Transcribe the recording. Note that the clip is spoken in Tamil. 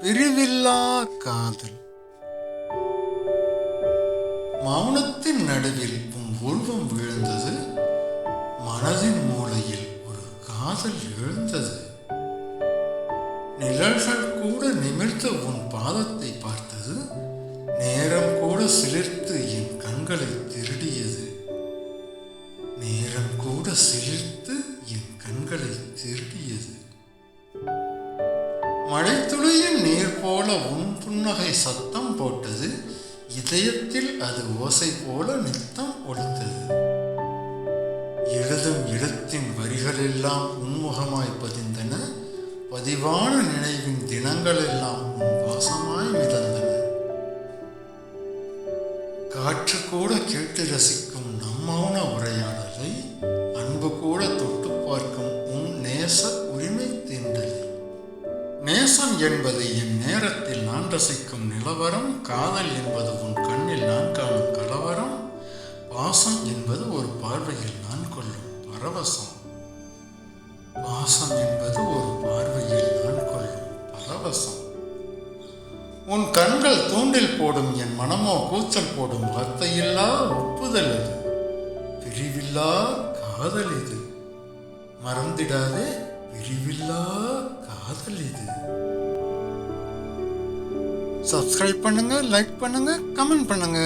பிரிவில்லா காதல். மௌனத்தின் நடுவில் உன் உருவம் விழுந்தது. மனதின் மூலையில் ஒரு காதல் எழுந்தது. நிழல்கள் கூட நிமிர்த்த உன் பாதத்தை பார்த்தது. நேரம் கூட சிலிர்த்து என் கண்களை திருடியது. நேரம் கூட சிலிர்த்து மழைத்துளியின் நீர் போல உன் புன்னகை சத்தம் போட்டது இதயத்தில் அது ஓசை போல நித்தம் ஒலித்தது எழுதும் இடத்தின் வரிகளெல்லாம் உன்முகமாய் பதிந்தன பதிவான நினைவின் தினங்களெல்லாம் உன் வாசமாய் மிதந்தன. காற்று கூட கேட்டு ரசிக்கும் நம் உரையாடலை அன்பு கூட தொட்டு பார்க்கும் உன் நேச நேசம் என்பது என் நேரத்தில் நான் ரசிக்கும் நிலவரம் காதல் என்பது உன் கண்ணில் நான் காணும் கலவரம் பாசம் என்பது ஒரு பார்வையில் நான் கொள்ளும் பரவசம். பாசம் என்பது ஒரு பார்வையில் நான் கொள்ளும் பரவசம். உன் கண்கள் தூண்டில் போடும் என் மனமோ கூச்சல் போடும் வார்த்தையில்லா ஒப்புதல் அது பிரிவில்லா காதல் இது. மறந்திடாதே பிரிவில்லா காதல் இது. சப்ஸ்கிரைப் பண்ணுங்க லைக் பண்ணுங்க கமெண்ட் பண்ணுங்க.